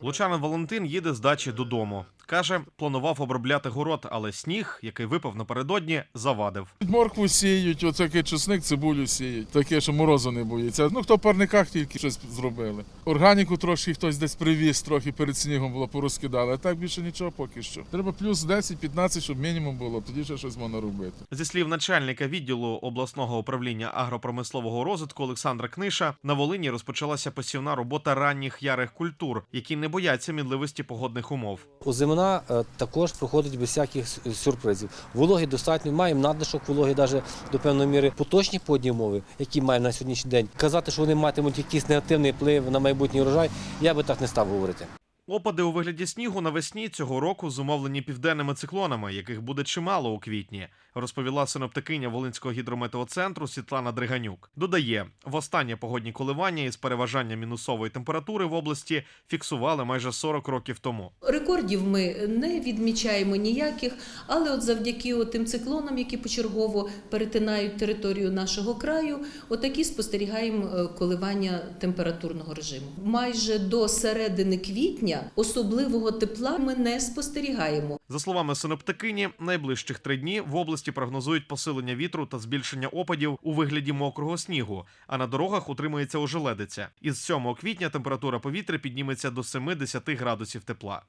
Лучанин Валентин їде з дачі додому. Каже, планував обробляти город, але сніг, який випав напередодні, завадив. Моркву сіють, оцякий чесник, цибулю сіють. Таке, що морозу не боїться. Ну, хто в парниках тільки щось зробили. Органіку трошки хтось десь привіз, трохи перед снігом було порозкидали. А так більше нічого поки що. Треба плюс 10-15, щоб мінімум було, тоді ще щось можна робити. Зі слів начальника відділу обласного управління агропромислового розвитку Олександра Книша, на Волині розпочалася посівна робота ранніх ярих культур, які не бояться мінливості погодних умов. Озимина е, також проходить без всяких сюрпризів. Вологи достатньо, маємо надлишок вологи навіть до певної міри. Поточні подні умови, які маємо на сьогоднішній день, казати, що вони матимуть якийсь негативний вплив на майбутній урожай, я би так не став говорити. Опади у вигляді снігу навесні цього року зумовлені південними циклонами, яких буде чимало у квітні, розповіла синоптикиня Волинського гідрометеоцентру Світлана Дриганюк. Додає, востаннє погодні коливання із переважання мінусової температури в області фіксували майже 40 років тому. Рекордів ми не відмічаємо ніяких, але от завдяки тим циклонам, які почергово перетинають територію нашого краю, отакі спостерігаємо е, коливання температурного режиму. Майже до середини квітня особливого тепла ми не спостерігаємо. За словами синоптикині, найближчих три дні в області прогнозують посилення вітру та збільшення опадів у вигляді мокрого снігу, а на дорогах утримується ожеледиця. Із 7 квітня температура повітря підніметься до 7-10 градусів тепла.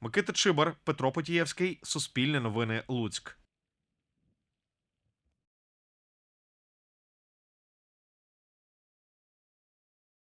Микита Чибар, Петро Потієвський, Суспільне новини, Луцьк.